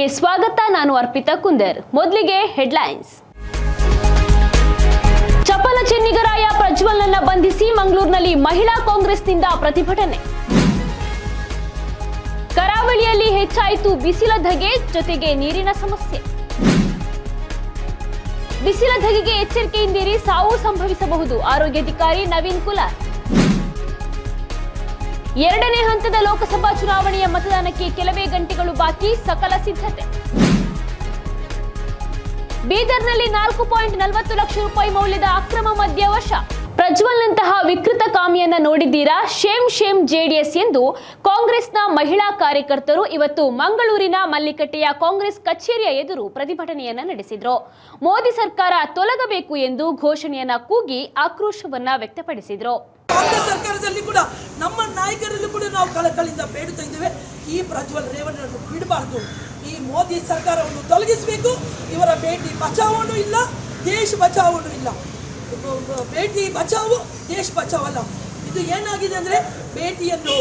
ನ್ಯೂಸ್ಗೆ ಸ್ವಾಗತ, ನಾನು ಅರ್ಪಿತಾ ಕುಂದರ್. ಮೊದಲಿಗೆ ಹೆಡ್ಲೈನ್ಸ್. ಚಪಲ ಚೆನ್ನಿಗರಾಯ ಪ್ರಜ್ವಲ್ನನ್ನ ಬಂಧಿಸಿ ಮಂಗಳೂರಿನಲ್ಲಿ ಮಹಿಳಾ ಕಾಂಗ್ರೆಸ್ನಿಂದ ಪ್ರತಿಭಟನೆ. ಕರಾವಳಿಯಲ್ಲಿ ಹೆಚ್ಚಾಯಿತು ಬಿಸಿಲ ಧಗೆ, ಜೊತೆಗೆ ನೀರಿನ ಸಮಸ್ಯೆ. ಬಿಸಿಲ ಧಗೆಗೆ ಎಚ್ಚರಿಕೆಯಿಂದೀರಿ ಸಾವು ಸಂಭವಿಸಬಹುದು. ಆರೋಗ್ಯಾಧಿಕಾರಿ ನವೀನ್ ಕುಲಾರ್. ಎರಡನೇ ಹಂತದ ಲೋಕಸಭಾ ಚುನಾವಣೆಯ ಮತದಾನಕ್ಕೆ ಕೆಲವೇ ಗಂಟೆಗಳು ಬಾಕಿ, ಸಕಲ ಸಿದ್ಧತೆ. ಬೀದರ್ನಲ್ಲಿ ನಾಲ್ಕು ಪಾಯಿಂಟ್ ನಲವತ್ತು ಲಕ್ಷ ರೂಪಾಯಿ ಮೌಲ್ಯದ ಅಕ್ರಮ ಮದ್ಯ ವಶ ಪ್ರಜ್ವಲ್ನಂತಹ ವಿಕೃತ ಕಾಮಿಯನ್ನ ನೋಡಿದ್ದೀರಾ? ಶೇಮ್ ಶೇಮ್ ಜೆಡಿಎಸ್ ಎಂದು ಕಾಂಗ್ರೆಸ್ನ ಮಹಿಳಾ ಕಾರ್ಯಕರ್ತರು ಇವತ್ತು ಮಂಗಳೂರಿನ ಮಲ್ಲಿಕಟ್ಟೆಯ ಕಾಂಗ್ರೆಸ್ ಕಚೇರಿಯ ಎದುರು ಪ್ರತಿಭಟನೆಯನ್ನ ನಡೆಸಿದ್ರು. ಮೋದಿ ಸರ್ಕಾರ ತೊಲಗಬೇಕು ಎಂದು ಘೋಷಣೆಯನ್ನ ಕೂಗಿ ಆಕ್ರೋಶವನ್ನ ವ್ಯಕ್ತಪಡಿಸಿದ್ರು. ಕಾಂಗ್ರೆಸ್ ಸರ್ಕಾರದಲ್ಲಿ ಕೂಡ ನಮ್ಮ ನಾಯಕರಲ್ಲಿ ಕೂಡ ನಾವು ಕಳಕಳಿಂದ ಬೇಡುತ್ತಾ ಇದ್ದೇವೆ. ಈ ಪ್ರಜ್ವಲ್ ರೇವಣ್ಣ ಬಿಡಬಾರ್ದು. ಈ ಮೋದಿ ಸರ್ಕಾರವನ್ನು ತೊಲಗಿಸಬೇಕು. ಇವರ ಭೇಟಿ ಬಚಾವನು ಇಲ್ಲ, ದೇಶ ಬಚಾವನು ಇಲ್ಲ. ಭೇಟಿ ಬಚಾವು, ದೇಶ ಬಚಾವಲ್ಲ. ಇದು ಏನಾಗಿದೆ ಅಂದರೆ ಭೇಟಿಯನ್ನು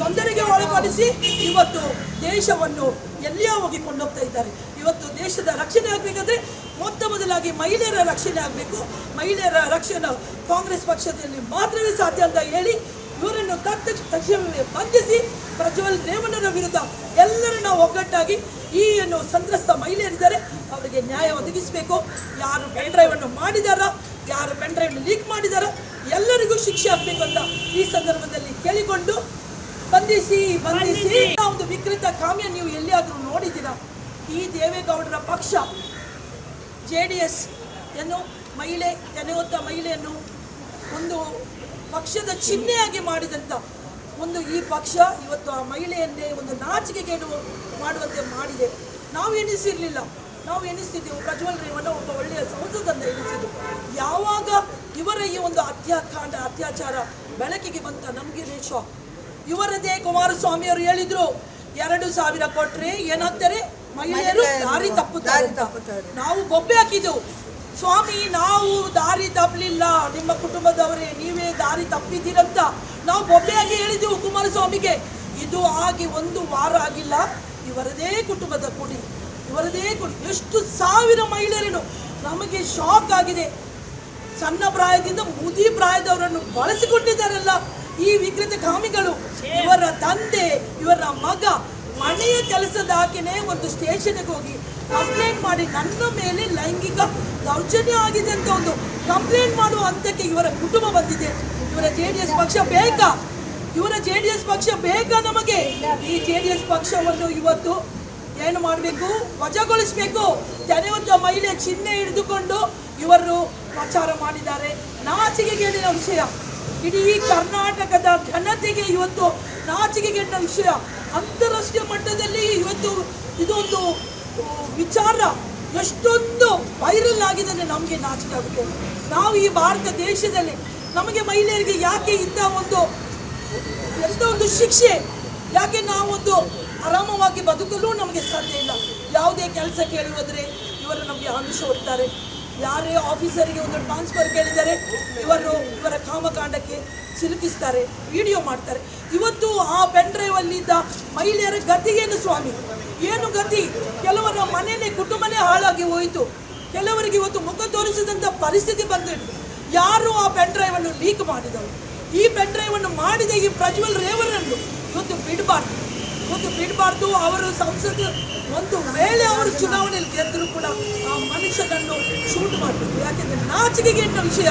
ತೊಂದರೆಗೆ ಒಳಪಡಿಸಿ ಇವತ್ತು ದೇಶವನ್ನು ಎಲ್ಲಿಯೋ ಹೋಗಿ ಕೊಂಡೋಗ್ತಾ ಇದ್ದಾರೆ. ಇವತ್ತು ದೇಶದ ರಕ್ಷಣೆ ಆಗಬೇಕಾದ್ರೆ ಮೊತ್ತ ಮೊದಲಾಗಿ ಮಹಿಳೆಯರ ರಕ್ಷಣೆ ಆಗಬೇಕು. ಮಹಿಳೆಯರ ರಕ್ಷಣೆ ಕಾಂಗ್ರೆಸ್ ಪಕ್ಷದಲ್ಲಿ ಮಾತ್ರವೇ ಸಾಧ್ಯ ಅಂತ ಹೇಳಿ ಇವರನ್ನು ತಕ್ಷಣವೇ ಬಂಧಿಸಿ ಪ್ರಜ್ವಲ್ ರೇವಣ್ಣರ ವಿರುದ್ಧ ಎಲ್ಲರನ್ನ ಒಗ್ಗಟ್ಟಾಗಿ ಈ ಏನು ಸಂತ್ರಸ್ತ ಮಹಿಳೆಯರಿದ್ದಾರೆ, ಅವರಿಗೆ ನ್ಯಾಯ ಒದಗಿಸಬೇಕು. ಯಾರು ಪೆನ್ ಡ್ರೈವನ್ನು ಮಾಡಿದಾರ? ಯಾರು ಪೆನ್ ಡ್ರೈವ್ ಲೀಕ್ ಮಾಡಿದಾರೋ ಎಲ್ಲರಿಗೂ ಶಿಕ್ಷೆ ಆಗಬೇಕು ಅಂತ ಈ ಸಂದರ್ಭದಲ್ಲಿ ಕೇಳಿಕೊಂಡು ಬಂಧಿಸಿ ಬಂಧಿಸಿ. ಒಂದು ವಿಕೃತ ಕಾಮ್ಯ ನೀವು ಎಲ್ಲಿಯಾದರೂ ನೋಡಿದ್ದೀರಾ? ಈ ದೇವೇಗೌಡರ ಪಕ್ಷ ಜೆ ಡಿ ಎಸ್ ಏನು ಮಹಿಳೆ ತೆನೆಯೊತ್ತ ಮಹಿಳೆಯನ್ನು ಒಂದು ಪಕ್ಷದ ಚಿಹ್ನೆಯಾಗಿ ಮಾಡಿದಂಥ ಒಂದು ಈ ಪಕ್ಷ ಇವತ್ತು ಆ ಮಹಿಳೆಯನ್ನೇ ಒಂದು ನಾಚಿಕೆಗೇಡು ಮಾಡುವಂತೆ ಮಾಡಿದೆ. ನಾವು ಎನಿಸಿರಲಿಲ್ಲ ನಾವು ಎನಿಸ್ತಿದ್ದೆವು ಪ್ರಜ್ವಲ್ ರೇವಣ್ಣ ಒಬ್ಬ ಒಳ್ಳೆಯ ಸಂಸದಂತ ಎನಿಸಿದ್ದು ಇವರ ಈ ಒಂದು ಅತ್ಯಾಕಾಂಡ ಅತ್ಯಾಚಾರ ಬೆಳಕಿಗೆ ಬಂತ ನಮಗೆ ಶಾಕ್ ಇವರದೇ ಕುಮಾರಸ್ವಾಮಿ ಅವರು ಹೇಳಿದ್ರು ಎರಡು ಸಾವಿರ ಕೊಟ್ರೆ ಏನಾಗ್ತಾರೆ? ಮಹಿಳೆಯರು ದಾರಿ ತಪ್ಪುತ್ತಾರೆ. ನಾವು ಗೊಬ್ಬೆ ಹಾಕಿದ್ದೆವು ಸ್ವಾಮಿ ನಾವು ದಾರಿ ತಪ್ಪಲಿಲ್ಲ. ನಿಮ್ಮ ಕುಟುಂಬದವರೇ ನೀವೇ ದಾರಿ ತಪ್ಪಿದ್ದೀರಂತ ನಾವು ಬೊಬ್ಬೆಯಾಗಿ ಹೇಳಿದ್ದೆವು ಕುಮಾರಸ್ವಾಮಿಗೆ. ಇದು ಆಗಿ ಒಂದು ವಾರ ಆಗಿಲ್ಲ. ಇವರದೇ ಕುಟುಂಬದ ಕುಡಿ ಇವರದೇ ಕುಡಿ. ಎಷ್ಟು ಸಾವಿರ ಮಹಿಳೆಯರನ್ನು ನಮಗೆ ಶಾಕ್ ಆಗಿದೆ. ಸಣ್ಣ ಪ್ರಾಯದಿಂದ ಮುದಿ ಪ್ರಾಯದವರನ್ನು ಬಳಸಿಕೊಂಡಿದ್ದಾರಲ್ಲ ಈ ವಿಕೃತ ಕಾಮಿಗಳು. ಇವರ ತಂದೆ, ಇವರ ಮಗ ಮನೆಯ ಕೆಲಸದಾಕೆನೆ ಒಂದು ಸ್ಟೇಷನ್ಗೆ ಹೋಗಿ ಕಂಪ್ಲೇಂಟ್ ಮಾಡಿ ನನ್ನ ಮೇಲೆ ಲೈಂಗಿಕ ದೌರ್ಜನ್ಯ ಆಗಿದೆ ಅಂತ ಒಂದು ಕಂಪ್ಲೇಂಟ್ ಮಾಡುವ ಹಂತಕ್ಕೆ ಇವರ ಕುಟುಂಬ ಬಂದಿದೆ. ಇವರ ಜೆ ಡಿ ಎಸ್ ಪಕ್ಷ ಬೇಕಾ? ಇವರ ಜೆ ಡಿ ಎಸ್ ಪಕ್ಷ ಬೇಕಾ ನಮಗೆ? ಈ ಜೆ ಡಿ ಎಸ್ ಪಕ್ಷವನ್ನು ಇವತ್ತು ಏನು ಮಾಡಬೇಕು? ವಜಾಗೊಳಿಸಬೇಕು. ತೆನೆಯೊಂದ ಮಹಿಳೆ ಚಿಹ್ನೆ ಹಿಡಿದುಕೊಂಡು ಇವರು ಪ್ರಚಾರ ಮಾಡಿದ್ದಾರೆ. ನಾಚಿಕೆಗೇಡಿನ ವಿಷಯ. ಇಡೀ ಕರ್ನಾಟಕದ ಘನತೆಗೆ ಇವತ್ತು ನಾಚಿಕೆಗೇಡಿನ ವಿಷಯ. ಅಂತಾರಾಷ್ಟ್ರೀಯ ಮಟ್ಟದಲ್ಲಿ ಇವತ್ತು ಇದೊಂದು ವಿಚಾರ ಎಷ್ಟೊಂದು ವೈರಲ್ ಆಗಿದೆ ನಮಗೆ ನಾಚಿಕೆ ಆಗುತ್ತೆ. ನಾವು ಈ ಭಾರತ ದೇಶದಲ್ಲಿ ನಮಗೆ ಮಹಿಳೆಯರಿಗೆ ಯಾಕೆ ಇಂಥ ಒಂದು ಎಷ್ಟೋ ಒಂದು ಶಿಕ್ಷೆ, ಯಾಕೆ ನಾವೊಂದು ಆರಾಮವಾಗಿ ಬದುಕಲು ನಮಗೆ ಸಾಧ್ಯ ಇಲ್ಲ. ಯಾವುದೇ ಕೆಲಸ ಕೇಳಿ ಹೋದರೆ ಇವರು ನಮಗೆ ಆಮಿಷ ಹೊಡ್ತಾರೆ. ಯಾರೇ ಆಫೀಸರಿಗೆ ಒಂದು ಟ್ರಾನ್ಸ್ಫರ್ ಕೇಳಿದರೆ ಇವರು ಇವರ ಕಾಮಕಾಂಡಕ್ಕೆ ಸಿಲುಕಿಸ್ತಾರೆ, ವಿಡಿಯೋ ಮಾಡ್ತಾರೆ. ಇವತ್ತು ಆ ಪೆನ್ ಡ್ರೈವಲ್ಲಿದ್ದ ಮಹಿಳೆಯರ ಗತಿಗೇನು ಸ್ವಾಮಿ? ಏನು ಗತಿ? ಕೆಲವರ ಮನೆಯೇ ಕುಟುಂಬನೇ ಹಾಳಾಗಿ ಹೋಯಿತು. ಕೆಲವರಿಗೆ ಇವತ್ತು ಮುಖ ತೋರಿಸಿದಂಥ ಪರಿಸ್ಥಿತಿ ಬಂದಿತ್ತು ಯಾರು ಆ ಪೆನ್ ಡ್ರೈವನ್ನು ಲೀಕ್ ಮಾಡಿದರು ಈ ಪೆನ್ ಡ್ರೈವನ್ನು ಮಾಡಿದ ಈ ಪ್ರಜ್ವಲ್ ರೇವರನ್ನು ಇವತ್ತು ಬಿಡಬಾರ್ದು. ಇವತ್ತು ಬಿಡಬಾರ್ದು, ಅವರು ಸಂಸದ ಒಂದು ವೇಳೆ ಅವರು ಚುನಾವಣೆಯಲ್ಲಿ ಗೆದ್ದರೂ ಕೂಡ ಆ ಮನುಷ್ಯನನ್ನು ಶೂಟ್ ಮಾಡಬೇಕು. ಯಾಕೆಂದರೆ ನಾಚಿಕೆಗೆ ಎನ್ನುವ ವಿಷಯ.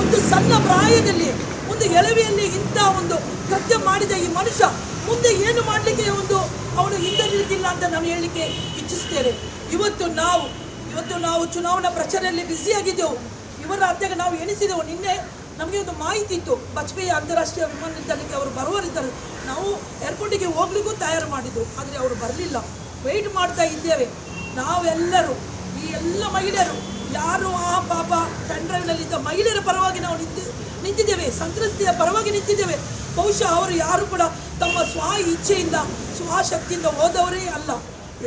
ಒಂದು ಸಣ್ಣ ಪ್ರಾಯದಲ್ಲಿ, ಒಂದು ಎಳವೆಯಲ್ಲಿ ಇಂಥ ಒಂದು ಕೃತ್ಯ ಮಾಡಿದ ಈ ಮನುಷ್ಯ, ಮುಂದೆ ಏನು ಮಾಡಲಿಕ್ಕೆ ಒಂದು ಅವನು ಹಿಂದಿರುಗಿಲ್ಲ ಅಂತ ನಾನು ಹೇಳಲಿಕ್ಕೆ ಇಚ್ಛಿಸ್ತೇನೆ. ಇವತ್ತು ನಾವು ಇವತ್ತು ನಾವು ಚುನಾವಣಾ ಪ್ರಚಾರದಲ್ಲಿ ಬ್ಯುಸಿಯಾಗಿದ್ದೆವು ಇವರ ಅತ್ತೆಗೆ ನಾವು ಎಣಿಸಿದೆವು. ನಿನ್ನೆ ನಮಗೆ ಒಂದು ಮಾಹಿತಿ ಇತ್ತು. ವಾಜಪೇಯಿ ಅಂತಾರಾಷ್ಟ್ರೀಯ ವಿಮಾನ ನಿಲ್ದಾಣಕ್ಕೆ ಅವರು ಬರುವರಿದ್ದಾರೆ ನಾವು ಏರ್ಪೋರ್ಟಿಗೆ ಹೋಗ್ಲಿಕ್ಕೂ ತಯಾರು ಮಾಡಿದ್ದು ಆದರೆ ಅವರು ಬರಲಿಲ್ಲ. ವೆಯ್ಟ್ ಮಾಡ್ತಾ ಇದ್ದೇವೆ. ನಾವೆಲ್ಲರೂ, ಈ ಎಲ್ಲ ಮಹಿಳೆಯರು, ಯಾರು ಆ ಪಾಪ ಟೆಂಡ್ರೈವ್ನಲ್ಲಿದ್ದ ಡ್ರೈವ್ನಲ್ಲಿದ್ದ ಮಹಿಳೆಯರ ಪರವಾಗಿ ನಾವು ನಿಂತು, ನಿಂತಿದ್ದೇವೆ. ಸಂತ್ರಸ್ತೆಯ ಪರವಾಗಿ ನಿಂತಿದ್ದೇವೆ. ಬಹುಶಃ ಅವರು ಯಾರು ಕೂಡ ತಮ್ಮ ಸ್ವ ಇಚ್ಛೆಯಿಂದ ಸ್ವಶಕ್ತಿಯಿಂದ ಹೋದವರೇ ಅಲ್ಲ.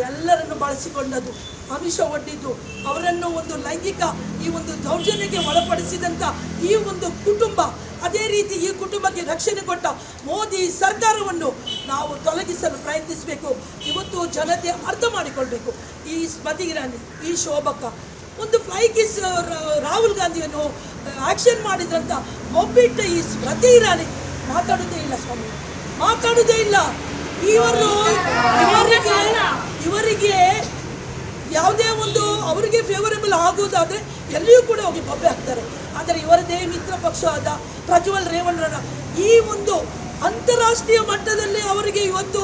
ಎಲ್ಲರನ್ನು ಬಳಸಿಕೊಂಡದ್ದು. ಆಮಿಷ ಒಡ್ಡಿದ್ದು. ಅವರನ್ನು ಒಂದು ಲೈಂಗಿಕ ಈ ಒಂದು ದೌರ್ಜನ್ಯಕ್ಕೆ ಒಳಪಡಿಸಿದಂಥ ಈ ಒಂದು ಕುಟುಂಬ, ಅದೇ ರೀತಿ ಈ ಕುಟುಂಬಕ್ಕೆ ರಕ್ಷಣೆ ಕೊಟ್ಟ ಮೋದಿ ಸರ್ಕಾರವನ್ನು ನಾವು ತೊಲಗಿಸಲು ಪ್ರಯತ್ನಿಸಬೇಕು. ಇವತ್ತು ಜನತೆ ಅರ್ಥ ಮಾಡಿಕೊಳ್ಬೇಕು. ಈ ಸ್ಮತಿ ಇರಾನಿ, ಈ ಶೋಭಕ್ಕ. ಒಂದು ಫ್ಲೈ ಕಿಸ್ ರಾಹುಲ್ ಗಾಂಧಿಯನ್ನು ಆಕ್ಷನ್ ಮಾಡಿದ್ರಂತ, ಒಬ್ಬಿಟ್ಟ ಈ ಸ್ಮತಿ ಇರಾನಿ. ಮಾತಾಡೋದೇ ಇಲ್ಲ ಸ್ವಾಮಿ. ಮಾತಾಡೋದೇ ಇಲ್ಲ. ಇವರು ಇವರಿಗೆ ಇವರಿಗೆ ಯಾವುದೇ ಒಂದು ಅವರಿಗೆ ಫೇವರೇಬಲ್ ಆಗುವುದಾದರೆ ಎಲ್ಲಿಯೂ ಕೂಡ ಹೋಗಿ ಬೊಬ್ಬೆ ಹಾಕ್ತಾರೆ ಆದರೆ ಇವರದೇ ಮಿತ್ರ ಪಕ್ಷವಾದ ಪ್ರಜ್ವಲ್ ರೇವಣ್ಣರ ಈ ಒಂದು ಅಂತಾರಾಷ್ಟ್ರೀಯ ಮಟ್ಟದಲ್ಲಿ ಅವರಿಗೆ ಇವತ್ತು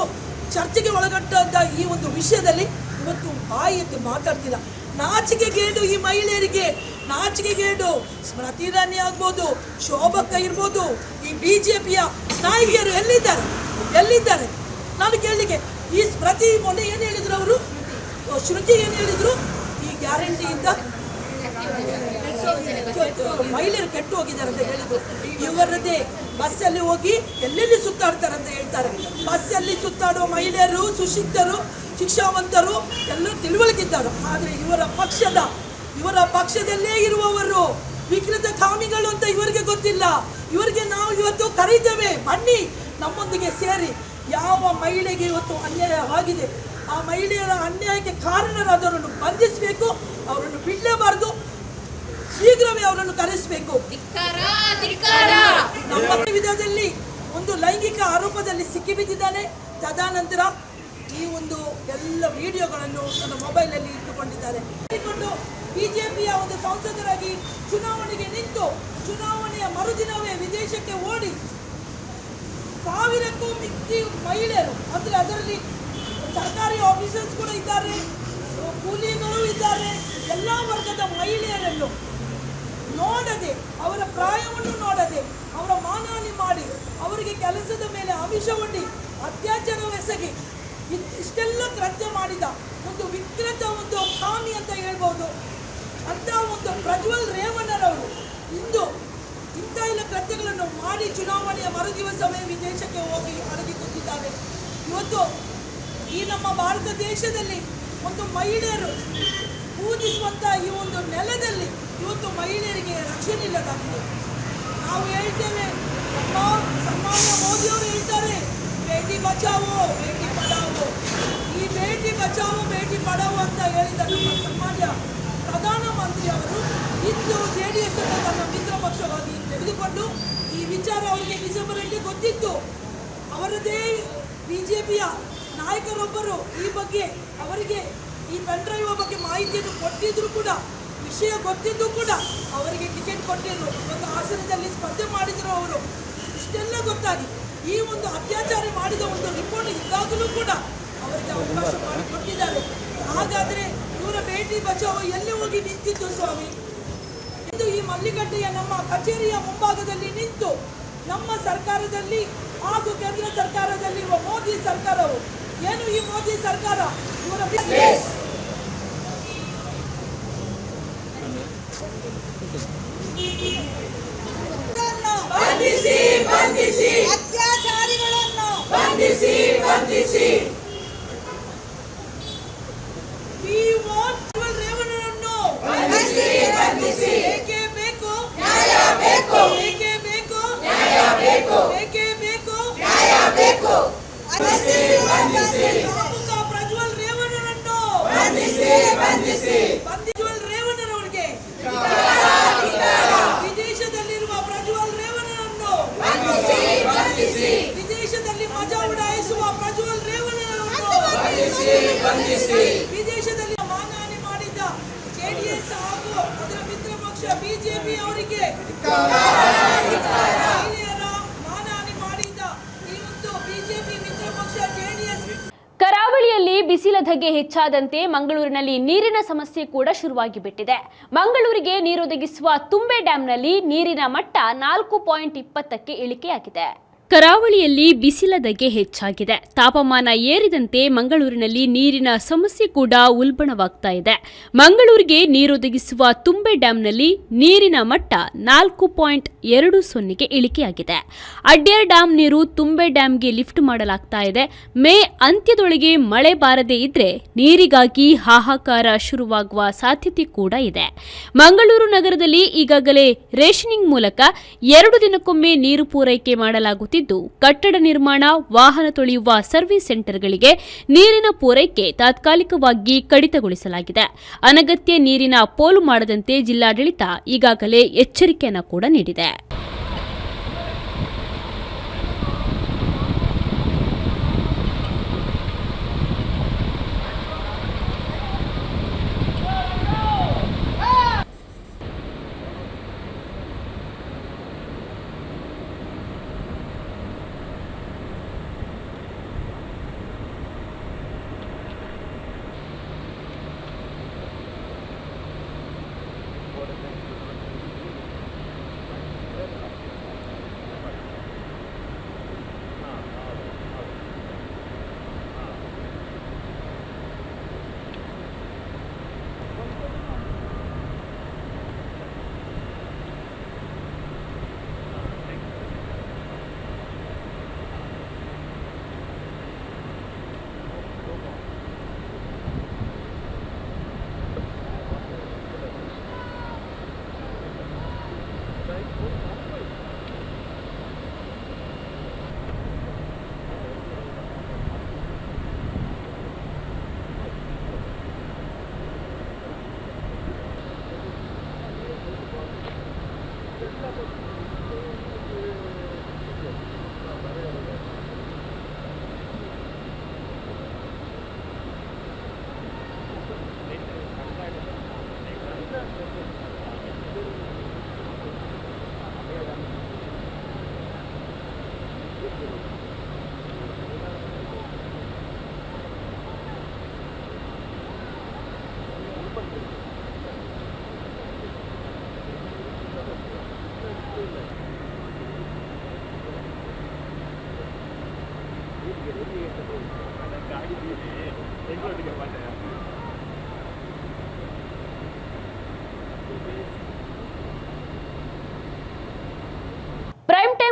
ಚರ್ಚೆಗೆ ಒಳಗಟ್ಟಂಥ ಈ ಒಂದು ವಿಷಯದಲ್ಲಿ ಇವತ್ತು ಬಾಯಿ ಮಾತಾಡ್ತಿಲ್ಲ. ನಾಚಿಕೆಗೇಡು ಈ ಮಹಿಳೆಯರಿಗೆ ನಾಚಿಕೆಗೇಡು ಸ್ಮೃತಿ ಇರಾನಿ ಆಗ್ಬೋದು ಶೋಭಕ್ಕ ಇರ್ಬೋದು, ಈ ಬಿ ಜೆ ಪಿಯ ನಾಯಕಿಯರು ಎಲ್ಲಿದ್ದಾರೆ? ಎಲ್ಲಿದ್ದಾರೆ? ನಾನು ಕೇಳಲಿಕ್ಕೆ ಈ ಸ್ಮೃತಿ ಮೊನ್ನೆ ಏನು ಹೇಳಿದ್ರು ಅವರು? ಶ್ರುತಿ ಏನು ಹೇಳಿದ್ರು? ಈ ಗ್ಯಾರಂಟಿಯಿಂದ ಮಹಿಳೆಯರು ಕೆಟ್ಟು ಹೋಗಿದ್ದಾರೆ ಅಂತ ಹೇಳಿದ್ರು. ಇವರದೇ ಬಸ್ಸಲ್ಲಿ ಹೋಗಿ ಎಲ್ಲೆಲ್ಲಿ ಸುತ್ತಾಡ್ತಾರೆ ಅಂತ ಹೇಳ್ತಾರೆ. ಬಸ್ಸಲ್ಲಿ ಸುತ್ತಾಡುವ ಮಹಿಳೆಯರು, ಸುಶಿಕ್ತರು, ಶಿಕ್ಷಾವಂತರು ಎಲ್ಲರೂ ತಿಳುವಳಿಕಿದ್ದಾರೆ. ಆದರೆ ಇವರ ಪಕ್ಷದ, ಇವರ ಪಕ್ಷದಲ್ಲೇ ಇರುವವರು, ವಿಕೃತ ಕಾಮಿಗಳು ಅಂತ ಇವರಿಗೆ ಗೊತ್ತಿಲ್ಲ. ಇವರಿಗೆ ನಾವು ಇವತ್ತು ಕರೀತೇವೆ. ಬನ್ನಿ ನಮ್ಮೊಂದಿಗೆ ಸೇರಿ. ಯಾವ ಮಹಿಳೆಗೆ ಇವತ್ತು ಅನ್ಯಾಯವಾಗಿದೆ? ಆ ಮಹಿಳೆಯರ ಅನ್ಯಾಯಕ್ಕೆ ಕಾರಣರಾದವರನ್ನು ಬಂಧಿಸಬೇಕು ಅವರನ್ನು ಬಿಡಲೇಬಾರದು. ಶೀಘ್ರವೇ ಅವರನ್ನು ಕರೆಸಬೇಕು. ನಮ್ಮ ವಿಧದಲ್ಲಿ ಒಂದು ಲೈಂಗಿಕ ಆರೋಪದಲ್ಲಿ ಸಿಕ್ಕಿಬಿದ್ದಿದ್ದಾನೆ. ತದಾನಂತರ ಈ ಒಂದು ಎಲ್ಲ ವಿಡಿಯೋಗಳನ್ನು ತನ್ನ ಮೊಬೈಲಲ್ಲಿ ಇಟ್ಟುಕೊಂಡಿದ್ದಾರೆ. ಇಟ್ಟುಕೊಂಡು ಬಿಜೆಪಿಯ ಒಂದು ಸಂಸದರಾಗಿ ಚುನಾವಣೆಗೆ ನಿಂತು ಚುನಾವಣೆಯ ಮರುದಿನವೇ ವಿದೇಶಕ್ಕೆ ಓಡಿ ಸಾವಿರಕ್ಕೂ ಮಿಕ್ಕಿ ಮಹಿಳೆಯರು, ಅಂದರೆ ಅದರಲ್ಲಿ ಸರ್ಕಾರಿ ಆಫೀಸರ್ಸ್ ಕೂಡ ಇದ್ದಾರೆ, ಕೂಲಿಗಳು ಇದ್ದಾರೆ, ಎಲ್ಲ ವರ್ಗದ ಮಹಿಳೆಯರನ್ನು ನೋಡದೆ, ಅವರ ಪ್ರಾಯವನ್ನು ನೋಡದೆ, ಅವರ ಮಾನಹಾನಿ ಮಾಡಿ, ಅವರಿಗೆ ಕೆಲಸದ ಮೇಲೆ ಆಮಿಷ ಒಡ್ಡಿ ಅತ್ಯಾಚಾರವೆಸಗಿ ಇಷ್ಟೆಲ್ಲ ಕೃತ್ಯ ಮಾಡಿದ ಒಂದು ವಿಕೃತ ಒಂದು ಕಾಮಿ ಅಂತ ಹೇಳ್ಬೋದು. ಅಂತ ಒಂದು ಪ್ರಜ್ವಲ್ ರೇವಣ್ಣರವರು ಇಂದು ಇಂಥ ಎಲ್ಲ ಕೃತ್ಯಗಳನ್ನು ಮಾಡಿ ಚುನಾವಣೆಯ ಸಮಯ ವಿದೇಶಕ್ಕೆ ಹೋಗಿ ಅಡಗಿ ಕೂತಿದ್ದಾರೆ ಇವತ್ತು ಈ ನಮ್ಮ ಭಾರತ ದೇಶದಲ್ಲಿ ಒಂದು ಮಹಿಳೆಯರು ಪೂಜಿಸುವಂಥ ಈ ಒಂದು ನೆಲದಲ್ಲಿ ಇವತ್ತು ಮಹಿಳೆಯರಿಗೆ ರಕ್ಷಣೆ ಇಲ್ಲದಾಗಿದೆ. ನಾವು ಹೇಳ್ತೇವೆ ನಮ್ಮ ಸನ್ಮಾನ್ಯ ಮೋದಿಯವರು ಹೇಳ್ತಾರೆ, ಬೇಟಿ ಬಚಾವೋ, ಬೇಟಿ ಪಡಾವೋ. ಈ ಬೇಟಿ ಬಚಾವೋ, ಬೇಟಿ ಪಡಾವೋ ಅಂತ ಹೇಳಿದ ನಮ್ಮ ಸನ್ಮಾನ್ಯ ಪ್ರಧಾನಮಂತ್ರಿ ಅವರು ಇಂದು ಜೆ ಡಿ ಎಸ್ ತನ್ನ ಮಿತ್ರ ಪಕ್ಷವಾಗಿ ತೆಗೆದುಕೊಂಡು ಈ ವಿಚಾರ ಅವರಿಗೆ ಡಿಸೆಂಬರಲ್ಲಿ ಗೊತ್ತಿತ್ತು. ಅವರದೇ ಪಿಯ ನಾಯಕರೊಬ್ಬರು ಈ ಬಗ್ಗೆ ಅವರಿಗೆ ಈ ಪೆನ್ಡ್ರೈವ್ ಬಗ್ಗೆ ಮಾಹಿತಿಯನ್ನು ಕೊಟ್ಟಿದ್ರು ಕೂಡ, ವಿಷಯ ಗೊತ್ತಿದ್ದು ಕೂಡ ಅವರಿಗೆ ಟಿಕೆಟ್ ಕೊಟ್ಟಿದ್ರು. ಒಂದು ಹಾಸನದಲ್ಲಿ ಸ್ಪರ್ಧೆ ಮಾಡಿದ್ರು ಅವರು. ಇಷ್ಟೆಲ್ಲ ಗೊತ್ತಾಗಿ ಈ ಒಂದು ಅತ್ಯಾಚಾರ ಮಾಡಿದ ಒಂದು ರಿಪೋರ್ಟ್ ಇದ್ದಾಗಲೂ ಕೂಡ ಅವರಿಗೆ ಅವಕಾಶ ಮಾಡಿಕೊಟ್ಟಿದ್ದಾರೆ. ಹಾಗಾದರೆ ಇವರ ಭೇಟಿ ಬಚಾವು ಎಲ್ಲಿ ಹೋಗಿ ನಿಂತಿದ್ದು ಸ್ವಾಮಿ? ಇಂದು ಈ ಮಲ್ಲಿಗಡ್ಡೆಯ ನಮ್ಮ ಕಚೇರಿಯ ಮುಂಭಾಗದಲ್ಲಿ ನಿಂತು ನಮ್ಮ ಸರ್ಕಾರದಲ್ಲಿ ಹಾಗೂ ಕೇಂದ್ರ ಸರ್ಕಾರದಲ್ಲಿರುವ ಮೋದಿ ಸರ್ಕಾರವು ಏನು ಈ ಮೋದಿ ಸರ್ಕಾರ? ಇವರ ಬಂಧಿಸಿ ಬಂಧಿಸಿ. ಅತ್ಯಾಚಾರಿಗಳನ್ನು ಬಂಧಿಸಿ ಬಂಧಿಸಿ We want Paul ರೇವಣ್ಣನನ್ನು ಬಂಧಿಸಿ, ಬಂಧಿಸಿ. ಬೇಕೇ ಬೇಕು ನ್ಯಾಯ ಬೇಕು ಬೇಕೇ ಬೇಕು ನ್ಯಾಯ ಬೇಕು ಬೇಕೇ ಬೇಕು ನ್ಯಾಯ ಬೇಕು ಬಂಧಿಸಿ ಬಂಧಿಸಿ ಕಾಮುಕ ಪ್ರಜ್ವಲ್ ರೇವಣ್ಣನನ್ನು ಬಂಧಿಸಿ ಬಂಧಿಸಿ ಪ್ರಜ್ವಲ್ ರೇವಣ್ಣನವರಿಗೆ ವಿದೇಶದಲ್ಲಿರುವ ಪ್ರಜ್ವಲ್ ರೇವಣ್ಣನನ್ನು ಬಂಧಿಸಿ ಬಂಧಿಸಿ ವಿದೇಶದಲ್ಲಿ ಮಜಾ ಉಡಾಯಿಸುವ ಪ್ರಜ್ವಲ್ ರೇವಣ್ಣನನ್ನು ಬಂಧಿಸಿ ಬಂಧಿಸಿ ವಿದೇಶದಲ್ಲಿ ಮಾನಹಾನಿ ಮಾಡಿದ್ದ ಜೆಡಿಎಸ್ ಹಾಗೂ ಅದರ ಮಿತ್ರ ಪಕ್ಷ ಬಿಜೆಪಿ ಅವರಿಗೆ ಮಹಿಳೆಯರ ಮಾನಹಾನಿ ಮಾಡಿದ್ದ ಈ ಒಂದು ಬಿಜೆಪಿ ಮಿತ್ರ ಪಕ್ಷ ಜೆಡಿಎಸ್ ಕರಾವಳಿಯಲ್ಲಿ ಬಿಸಿಲ ಧಗೆ ಹೆಚ್ಚಾದಂತೆ ಮಂಗಳೂರಿನಲ್ಲಿ ನೀರಿನ ಸಮಸ್ಯೆ ಕೂಡ ಶುರುವಾಗಿ ಬಿಟ್ಟಿದೆ ಮಂಗಳೂರಿಗೆ ನೀರೊದಗಿಸುವ ತುಂಬೆ ಡ್ಯಾಂನಲ್ಲಿ ನೀರಿನ ಮಟ್ಟ ನಾಲ್ಕು ಪಾಯಿಂಟ್ ಇಪ್ಪತ್ತಕ್ಕೆ ಇಳಿಕೆಯಾಗಿದೆ. ಕರಾವಳಿಯಲ್ಲಿ ಬಿಸಿಲ ಧಗೆ ಹೆಚ್ಚಾಗಿದೆ. ತಾಪಮಾನ ಏರಿದಂತೆ ಮಂಗಳೂರಿನಲ್ಲಿ ನೀರಿನ ಸಮಸ್ಯೆ ಕೂಡ ಉಲ್ಬಣವಾಗ್ತಾ ಇದೆ. ಮಂಗಳೂರಿಗೆ ನೀರೊದಗಿಸುವ ತುಂಬೆ ಡ್ಯಾಂನಲ್ಲಿ ನೀರಿನ ಮಟ್ಟ ನಾಲ್ಕು ಪಾಯಿಂಟ್ ಎರಡು ಸೊನ್ನೆಗೆ ಇಳಿಕೆಯಾಗಿದೆ. ಅಡ್ಯರ್ ಡ್ಯಾಂ ನೀರು ತುಂಬೆ ಡ್ಯಾಂಗೆ ಲಿಫ್ಟ್ ಮಾಡಲಾಗ್ತಾ ಇದೆ. ಮೇ ಅಂತ್ಯದೊಳಗೆ ಮಳೆ ಬಾರದೇ ಇದ್ರೆ ನೀರಿಗಾಗಿ ಹಾಹಾಕಾರ ಶುರುವಾಗುವ ಸಾಧ್ಯತೆ ಕೂಡ ಇದೆ. ಮಂಗಳೂರು ನಗರದಲ್ಲಿ ಈಗಾಗಲೇ ರೇಷನಿಂಗ್ ಮೂಲಕ ಎರಡು ದಿನಕ್ಕೊಮ್ಮೆ ನೀರು ಪೂರೈಕೆ ಮಾಡಲಾಗುತ್ತಿದ್ದು ಕಟ್ಟಡ ನಿರ್ಮಾಣ, ವಾಹನ ತೊಳೆಯುವ ಸರ್ವಿಸ್ ಸೆಂಟರ್ಗಳಿಗೆ ನೀರಿನ ಪೂರೈಕೆ ತಾತ್ಕಾಲಿಕವಾಗಿ ಕಡಿತಗೊಳಿಸಲಾಗಿದೆ. ಅನಗತ್ಯ ನೀರಿನ ಪೋಲು ಮಾಡದಂತೆ ಜಿಲ್ಲಾಡಳಿತ ಈಗಾಗಲೇ ಎಚ್ಚರಿಕೆಯನ್ನು ಕೂಡ ನೀಡಿದೆ.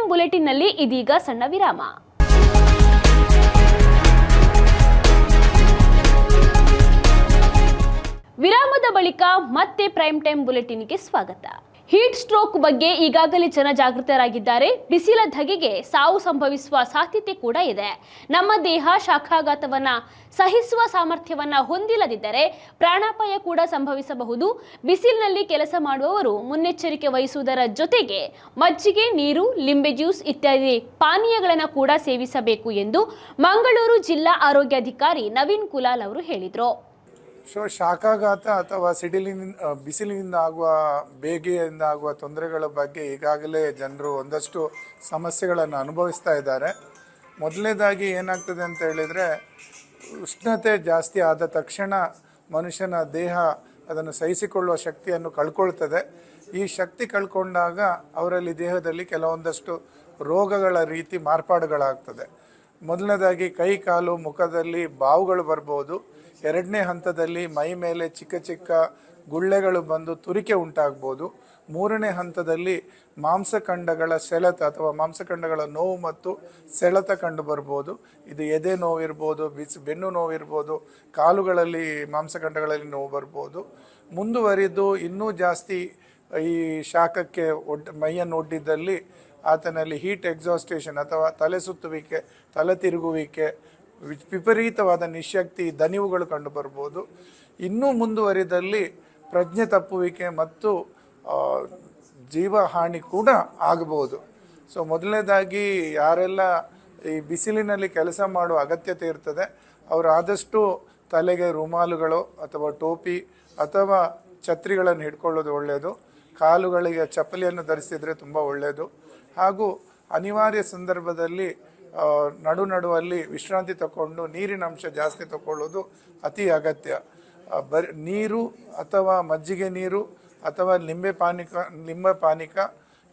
ಟೈಮ್ ಬುಲೆಟಿನ್ನಲ್ಲಿ ಇದೀಗ ಸಣ್ಣ ವಿರಾಮ. ವಿರಾಮದ ಬಳಿಕ ಮತ್ತೆ ಪ್ರೈಮ್ ಟೈಮ್ ಬುಲೆಟಿನ್ಗೆ ಸ್ವಾಗತ. ಹೀಟ್ ಸ್ಟ್ರೋಕ್ ಬಗ್ಗೆ ಈಗಾಗಲೇ ಜನ ಜಾಗೃತರಾಗಿದ್ದಾರೆ. ಬಿಸಿಲ ಧಗೆಗೆ ಸಾವು ಸಂಭವಿಸುವ ಸಾಧ್ಯತೆ ಕೂಡ ಇದೆ. ನಮ್ಮ ದೇಹ ಶಾಖಾಘಾತವನ್ನು ಸಹಿಸುವ ಸಾಮರ್ಥ್ಯವನ್ನ ಹೊಂದಿಲ್ಲದಿದ್ದರೆ ಪ್ರಾಣಾಪಾಯ ಕೂಡ ಸಂಭವಿಸಬಹುದು. ಬಿಸಿಲಿನಲ್ಲಿ ಕೆಲಸ ಮಾಡುವವರು ಮುನ್ನೆಚ್ಚರಿಕೆ ವಹಿಸುವುದರ ಜೊತೆಗೆ ಮಜ್ಜಿಗೆ, ನೀರು, ಲಿಂಬೆ ಜ್ಯೂಸ್ ಇತ್ಯಾದಿ ಪಾನೀಯಗಳನ್ನು ಕೂಡ ಸೇವಿಸಬೇಕು ಎಂದು ಮಂಗಳೂರು ಜಿಲ್ಲಾ ಆರೋಗ್ಯಾಧಿಕಾರಿ ನವೀನ್ ಕುಲಾಲ್ ಅವರು ಹೇಳಿದರು. ಸೊ ಶಾಖಾಘಾತ ಅಥವಾ ಸಿಡಿಲಿನಿಂದ ಬಿಸಿಲಿನಿಂದ ಆಗುವ, ಬೇಗೆಯಿಂದ ಆಗುವ ತೊಂದರೆಗಳ ಬಗ್ಗೆ ಈಗಾಗಲೇ ಜನರು ಒಂದಷ್ಟು ಸಮಸ್ಯೆಗಳನ್ನು ಅನುಭವಿಸ್ತಾ ಇದ್ದಾರೆ. ಮೊದಲನೇದಾಗಿ ಏನಾಗ್ತದೆ ಅಂತ ಹೇಳಿದರೆ, ಉಷ್ಣತೆ ಜಾಸ್ತಿ ಆದ ತಕ್ಷಣ ಮನುಷ್ಯನ ದೇಹ ಅದನ್ನು ಸಹಿಸಿಕೊಳ್ಳುವ ಶಕ್ತಿಯನ್ನು ಕಳ್ಕೊಳ್ತದೆ. ಈ ಶಕ್ತಿ ಕಳ್ಕೊಂಡಾಗ ಅವರಲ್ಲಿ ದೇಹದಲ್ಲಿ ಕೆಲವೊಂದಷ್ಟು ರೋಗಗಳ ರೀತಿ ಮಾರ್ಪಾಡುಗಳಾಗ್ತದೆ. ಮೊದಲನೇದಾಗಿ ಕೈ, ಕಾಲು, ಮುಖದಲ್ಲಿ ಬಾವುಗಳು ಬರ್ಬೋದು. ಎರಡನೇ ಹಂತದಲ್ಲಿ ಮೈ ಮೇಲೆ ಚಿಕ್ಕ ಚಿಕ್ಕ ಗುಳ್ಳೆಗಳು ಬಂದು ತುರಿಕೆ ಉಂಟಾಗ್ಬೋದು. ಮೂರನೇ ಹಂತದಲ್ಲಿ ಮಾಂಸಖಂಡಗಳ ಸೆಳೆತ ಅಥವಾ ಮಾಂಸಖಂಡಗಳ ನೋವು ಮತ್ತು ಸೆಳೆತ ಕಂಡು ಬರ್ಬೋದು. ಇದು ಎದೆ ನೋವಿರ್ಬೋದು, ಬಿಸಿ ಬೆನ್ನು ನೋವಿರ್ಬೋದು, ಕಾಲುಗಳಲ್ಲಿ ಮಾಂಸಖಂಡಗಳಲ್ಲಿ ನೋವು ಬರ್ಬೋದು. ಮುಂದುವರಿದು ಇನ್ನೂ ಜಾಸ್ತಿ ಈ ಶಾಖಕ್ಕೆ ಒಡ್ ಮೈಯನ್ನು ಒಡ್ಡಿದ್ದಲ್ಲಿ ಆತನಲ್ಲಿ ಹೀಟ್ ಎಕ್ಸಾಸ್ಟೇಷನ್ ಅಥವಾ ತಲೆ ಸುತ್ತುವಿಕೆ, ತಲೆ ತಿರುಗುವಿಕೆ ವಿಪರೀತವಾದ ನಿಶಕ್ತಿ, ದನಿವುಗಳು ಕಂಡು ಬರ್ಬೋದು. ಇನ್ನೂ ಮುಂದುವರಿದಲ್ಲಿ ಪ್ರಜ್ಞೆ ತಪ್ಪುವಿಕೆ ಮತ್ತು ಜೀವ ಜೀವಹಾನಿ ಕೂಡ ಆಗಬಹುದು ಸೊ ಮೊದಲನೇದಾಗಿ ಯಾರೆಲ್ಲ ಈ ಬಿಸಿಲಿನಲ್ಲಿ ಕೆಲಸ ಮಾಡುವ ಅಗತ್ಯತೆ ಇರ್ತದೆ, ಅವರು ಆದಷ್ಟು ತಲೆಗೆ ರುಮಾಲುಗಳು ಅಥವಾ ಟೋಪಿ ಅಥವಾ ಛತ್ರಿಗಳನ್ನು ಹಿಡ್ಕೊಳ್ಳೋದು ಒಳ್ಳೆಯದು ಕಾಲುಗಳಿಗೆ ಚಪ್ಪಲಿಯನ್ನು ಧರಿಸಿದರೆ ತುಂಬ ಒಳ್ಳೆಯದು ಹಾಗೂ ಅನಿವಾರ್ಯ ಸಂದರ್ಭದಲ್ಲಿ ನಡು ನಡುವಲ್ಲಿ ವಿಶ್ರಾಂತಿ ತಗೊಂಡು ನೀರಿನ ಅಂಶ ಜಾಸ್ತಿ ತಗೊಳ್ಳೋದು ಅತಿ ಅಗತ್ಯ. ಬರ್ ನೀರು ಅಥವಾ ಮಜ್ಜಿಗೆ ನೀರು ಅಥವಾ ಲಿಂಬೆ ಪಾನಿಕ ನಿಂಬೆ ಪಾನಿಕ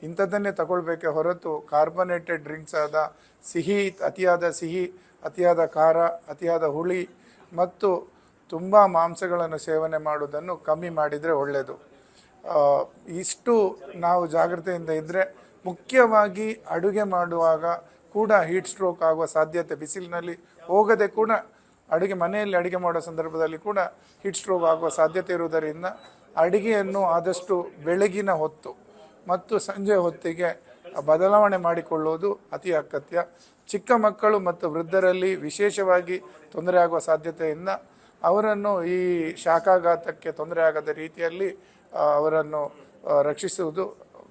ಇಂಥದ್ದನ್ನೇ ತಗೊಳ್ಬೇಕೆ ಹೊರತು ಕಾರ್ಬನೇಟೆಡ್ ಡ್ರಿಂಕ್ಸ್ ಆದ ಸಿಹಿ, ಅತಿಯಾದ ಸಿಹಿ, ಅತಿಯಾದ ಖಾರ, ಅತಿಯಾದ ಹುಳಿ ಮತ್ತು ತುಂಬ ಮಾಂಸಗಳನ್ನು ಸೇವನೆ ಮಾಡುವುದನ್ನು ಕಮ್ಮಿ ಮಾಡಿದರೆ ಒಳ್ಳೆಯದು ಇಷ್ಟು ನಾವು ಜಾಗ್ರತೆಯಿಂದ ಇದ್ದರೆ ಮುಖ್ಯವಾಗಿ ಅಡುಗೆ ಮಾಡುವಾಗ ಕೂಡ ಹೀಟ್ ಸ್ಟ್ರೋಕ್ ಆಗುವ ಸಾಧ್ಯತೆ ಬಿಸಿಲಿನಲ್ಲಿ ಹೋಗದೆ ಕೂಡ ಅಡುಗೆ ಮನೆಯಲ್ಲಿ ಅಡುಗೆ ಮಾಡೋ ಸಂದರ್ಭದಲ್ಲಿ ಕೂಡ ಹೀಟ್ ಸ್ಟ್ರೋಕ್ ಆಗುವ ಸಾಧ್ಯತೆ ಇರುವುದರಿಂದ ಅಡುಗೆಯನ್ನು ಆದಷ್ಟು ಬೆಳಗಿನ ಹೊತ್ತು ಮತ್ತು ಸಂಜೆ ಹೊತ್ತಿಗೆ ಬದಲಾವಣೆ ಮಾಡಿಕೊಳ್ಳುವುದು ಅತಿ ಅಗತ್ಯ. ಚಿಕ್ಕ ಮಕ್ಕಳು ಮತ್ತು ವೃದ್ಧರಲ್ಲಿ ವಿಶೇಷವಾಗಿ ತೊಂದರೆ ಆಗುವ ಸಾಧ್ಯತೆಯಿಂದ ಅವರನ್ನು ಈ ಶಾಖಾಘಾತಕ್ಕೆ ತೊಂದರೆ ಆಗದ ರೀತಿಯಲ್ಲಿ ಅವರನ್ನು ರಕ್ಷಿಸುವುದು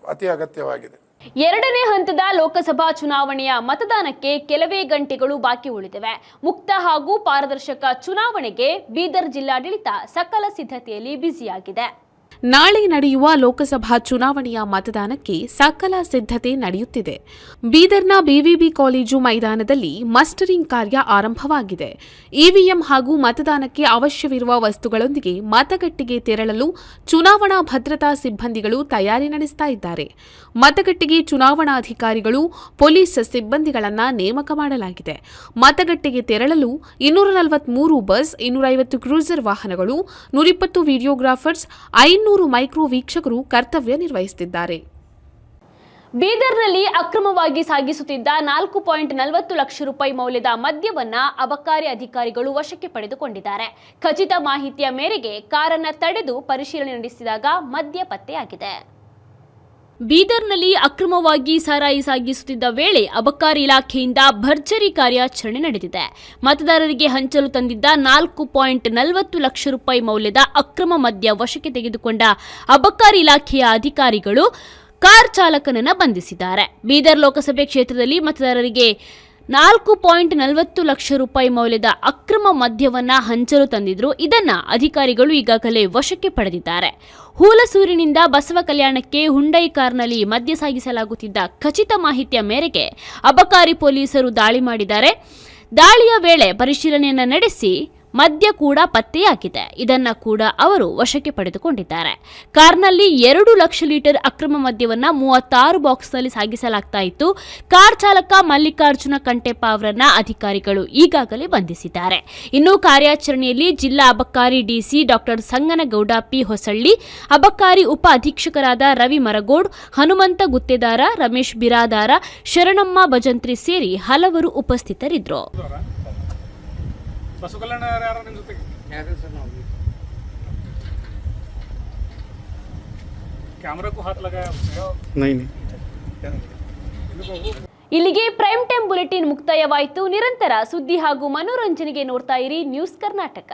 ಅತಿ ಅಗತ್ಯವಾಗಿದೆ. ಎರಡನೇ ಹಂತದ ಲೋಕಸಭಾ ಚುನಾವಣೆಯ ಮತದಾನಕ್ಕೆ ಕೆಲವೇ ಗಂಟೆಗಳು ಬಾಕಿ ಉಳಿದಿವೆ. ಮುಕ್ತ ಹಾಗೂ ಪಾರದರ್ಶಕ ಚುನಾವಣೆಗೆ ಬೀದರ್ ಜಿಲ್ಲಾಡಳಿತ ಸಕಲ ಸಿದ್ಧತೆಯಲ್ಲಿ ಬ್ಯುಸಿಯಾಗಿದೆ. ನಾಳೆ ನಡೆಯುವ ಲೋಕಸಭಾ ಚುನಾವಣೆಯ ಮತದಾನಕ್ಕೆ ಸಕಲ ಸಿದ್ಧತೆ ನಡೆಯುತ್ತಿದೆ. ಬೀದರ್ನ ಬಿವಿಬಿ ಕಾಲೇಜು ಮೈದಾನದಲ್ಲಿ ಮಸ್ಟರಿಂಗ್ ಕಾರ್ಯ ಆರಂಭವಾಗಿದೆ. ಇವಿಎಂ ಹಾಗೂ ಮತದಾನಕ್ಕೆ ಅವಶ್ಯವಿರುವ ವಸ್ತುಗಳೊಂದಿಗೆ ಮತಗಟ್ಟೆಗೆ ತೆರಳಲು ಚುನಾವಣಾ ಭದ್ರತಾ ಸಿಬ್ಬಂದಿಗಳು ತಯಾರಿ ನಡೆಸ್ತಾ ಇದ್ದಾರೆ. ಮತಗಟ್ಟೆಗೆ ಚುನಾವಣಾಧಿಕಾರಿಗಳು, ಪೊಲೀಸ್ ಸಿಬ್ಬಂದಿಗಳನ್ನು ನೇಮಕ ಮಾಡಲಾಗಿದೆ. ಮತಗಟ್ಟೆಗೆ ತೆರಳಲು ಇನ್ನೂರ ನಲವತ್ಮೂರು ಬಸ್, ಇನ್ನೂರೈವತ್ತು ಕ್ರೂಸರ್ ವಾಹನಗಳು, ನೂರಿಪ್ಪತ್ತು ವಿಡಿಯೋಗ್ರಾಫರ್ಸ್, ಐನೂರು ಮೈಕ್ರೋ ವೀಕ್ಷಕರು ಕರ್ತವ್ಯ ನಿರ್ವಹಿಸುತ್ತಿದ್ದಾರೆ. ಬೀದರ್ನಲ್ಲಿ ಅಕ್ರಮವಾಗಿ ಸಾಗಿಸುತ್ತಿದ್ದ ನಾಲ್ಕು ಪಾಯಿಂಟ್ ನಲವತ್ತು ಲಕ್ಷ ರೂಪಾಯಿ ಮೌಲ್ಯದ ಮದ್ಯವನ್ನ ಅಬಕಾರಿ ಅಧಿಕಾರಿಗಳು ವಶಕ್ಕೆ ಪಡೆದುಕೊಂಡಿದ್ದಾರೆ. ಖಚಿತ ಮಾಹಿತಿಯ ಮೇರೆಗೆ ಕಾರನ್ನ ತಡೆದು ಪರಿಶೀಲನೆ ನಡೆಸಿದಾಗ ಮದ್ಯ ಪತ್ತೆಯಾಗಿದೆ ಬೀದರ್ನಲ್ಲಿ ಅಕ್ರಮವಾಗಿ ಸಾರಾಯಿ ಸಾಗಿಸುತ್ತಿದ್ದ ವೇಳೆ ಅಬಕಾರಿ ಇಲಾಖೆಯಿಂದ ಭರ್ಜರಿ ಕಾರ್ಯಾಚರಣೆ ನಡೆದಿದೆ. ಮತದಾರರಿಗೆ ಹಂಚಲು ತಂದಿದ್ದ ನಾಲ್ಕು ಪಾಯಿಂಟ್ ನಲವತ್ತು ಲಕ್ಷ ರೂಪಾಯಿ ಮೌಲ್ಯದ ಅಕ್ರಮ ಮದ್ಯ ವಶಕ್ಕೆ ತೆಗೆದುಕೊಂಡ ಅಬಕಾರಿ ಇಲಾಖೆಯ ಅಧಿಕಾರಿಗಳು ಕಾರ್ ಚಾಲಕನನ್ನು ಬಂಧಿಸಿದ್ದಾರೆ. ಬೀದರ್ ಲೋಕಸಭೆ ಕ್ಷೇತ್ರದಲ್ಲಿ ಮತದಾರರಿಗೆ ನಾಲ್ಕು ಪಾಯಿಂಟ್ ನಲವತ್ತು ಲಕ್ಷ ರೂಪಾಯಿ ಮೌಲ್ಯದ ಅಕ್ರಮ ಮದ್ಯವನ್ನ ಹಂಚಲು ತಂದಿದ್ರು. ಇದನ್ನ ಅಧಿಕಾರಿಗಳು ಈಗಾಗಲೇ ವಶಕ್ಕೆ ಪಡೆದಿದ್ದಾರೆ. ಹೂಲಸೂರಿನಿಂದ ಬಸವ ಕಲ್ಯಾಣಕ್ಕೆ ಹುಂಡೈ ಕಾರ್ನಲ್ಲಿ ಮದ್ಯ ಸಾಗಿಸಲಾಗುತ್ತಿದ್ದ ಖಚಿತ ಮಾಹಿತಿಯ ಮೇರೆಗೆ ಅಬಕಾರಿ ಪೊಲೀಸರು ದಾಳಿ ಮಾಡಿದ್ದಾರೆ. ದಾಳಿಯ ವೇಳೆ ಪರಿಶೀಲನೆಯನ್ನು ನಡೆಸಿ ಮದ್ಯ ಕೂಡ ಪತ್ತೆಯಾಗಿದೆ. ಇದನ್ನ ಕೂಡ ಅವರು ವಶಕ್ಕೆ ಪಡೆದುಕೊಂಡಿದ್ದಾರೆ. ಕಾರ್ನಲ್ಲಿ ಎರಡು ಲಕ್ಷ ಲೀಟರ್ ಅಕ್ರಮ ಮದ್ಯವನ್ನ ಮೂವತ್ತಾರು ಬಾಕ್ಸ್ನಲ್ಲಿ ಸಾಗಿಸಲಾಗ್ತಾ ಇತ್ತು. ಕಾರ್ ಚಾಲಕ ಮಲ್ಲಿಕಾರ್ಜುನ ಕಂಟೆಪ್ಪ ಅವರನ್ನ ಅಧಿಕಾರಿಗಳು ಈಗಾಗಲೇ ಬಂಧಿಸಿದ್ದಾರೆ. ಇನ್ನು ಕಾರ್ಯಾಚರಣೆಯಲ್ಲಿ ಜಿಲ್ಲಾ ಅಬಕಾರಿ DC doctor Sanganagouda P Hosalli, ಅಬಕಾರಿ ಉಪ ಅಧೀಕ್ಷಕರಾದ ರವಿ ಮರಗೋಡ್, ಹನುಮಂತ ಗುತ್ತೇದಾರ, ರಮೇಶ್ ಬಿರಾದಾರ, ಶರಣಮ್ಮ ಭಜಂತ್ರಿ ಸೇರಿ ಹಲವರು ಉಪಸ್ಥಿತರಿದ್ದರು. ಬಸವಕಲ್ಯಾಣ ಯಾರು ನಿಮ್ಮ ಜೊತೆಗೆ? ಯಾರು ಸರ್ ನಾವು? ಕ್ಯಾಮ್ರಾಕ್ಕೂ ಹಾತ್ ಲಗ ನೈನ್ ಇಲ್ಲಿಗೆ ಪ್ರೈಮ್ ಟೈಮ್ ಬುಲೆಟಿನ್ ಮುಕ್ತಾಯವಾಯಿತು. ನಿರಂತರ ಸುದ್ದಿ ಹಾಗೂ ಮನೋರಂಜನೆಗೆ ನೋಡ್ತಾ ಇರಿ ನ್ಯೂಸ್ ಕರ್ನಾಟಕ.